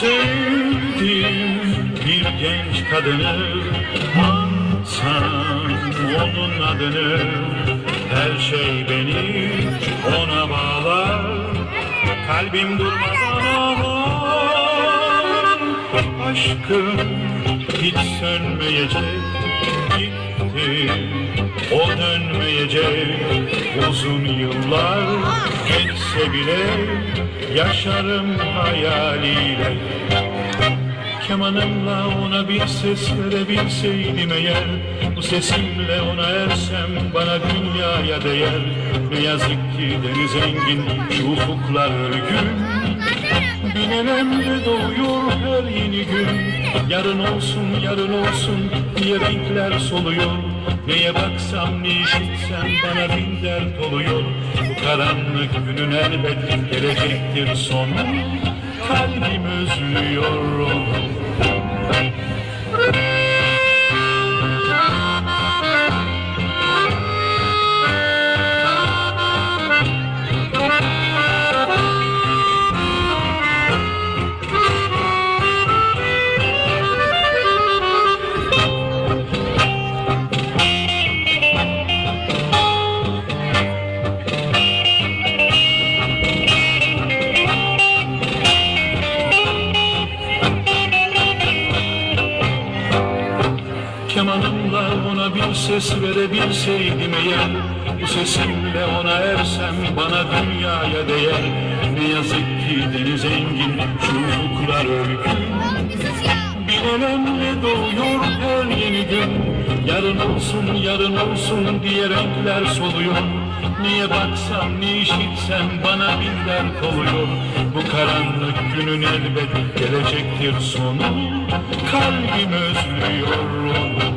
Sevdiğim bir genç kadını Ansan onun adını. Her şey beni ona bağlar. Kalbim durmadan ağlar Aşkım hiç sönmeyecek. Gitti o dönmeyecek. Uzun yıllar geçse bile Yaşarım hayaliyle. Kemanımla ona bir ses verebilseydim eğer Bu sesimle ona ersem bana dünyaya değer. Ne yazık ki deniz engin şu ufuklar örgün Bin elemde doğuyor her yeni gün. Yarın olsun yarın olsun diye renkler soluyor Neye baksam ne işitsem bana bin dert oluyor. Bu karanlık günün elbet gelecektir sonu. Kalbim özlüyor onu Kemanımla ona bir ses verebilseydim eğer Bu sesimle ona ersem bana dünyaya değer. Ne yazık ki deniz engin şu ufuklar örgün Bir elemle doğuyor her yeni gün. Yarın olsun yarın olsun diye renkler soluyor. Niye baksam ne işitsem bana bir dert oluyor. Bu karanlık günün elbet gelecektir sonu. Kalbim özlüyor onu